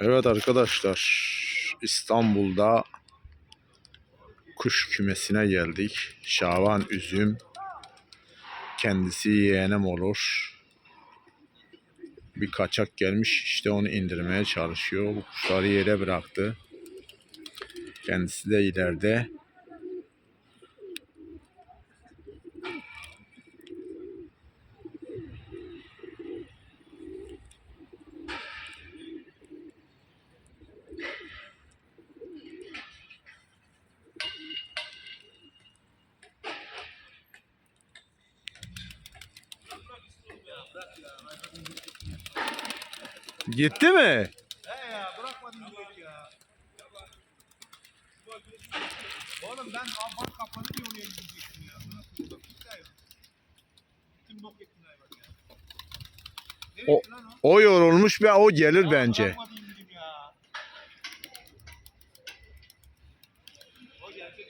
Evet arkadaşlar İstanbul'da kuş kümesine geldik. Şaban Üzüm kendisi yeğenim olur. Bir kaçak gelmiş işte onu indirmeye çalışıyor. Bu kuşları yere bıraktı. Kendisi de ileride. Gitti mi? He ya bırakmadın direkt ya. Oğlum ben abban kafanı diye oraya gidecektim ya. Hayvan. Bütün bok ettin hayvan ya. Nereye O- gitti lan o? O yorulmuş ve o gelir Ya bence. bırakmadın dedim ya. O gelecek.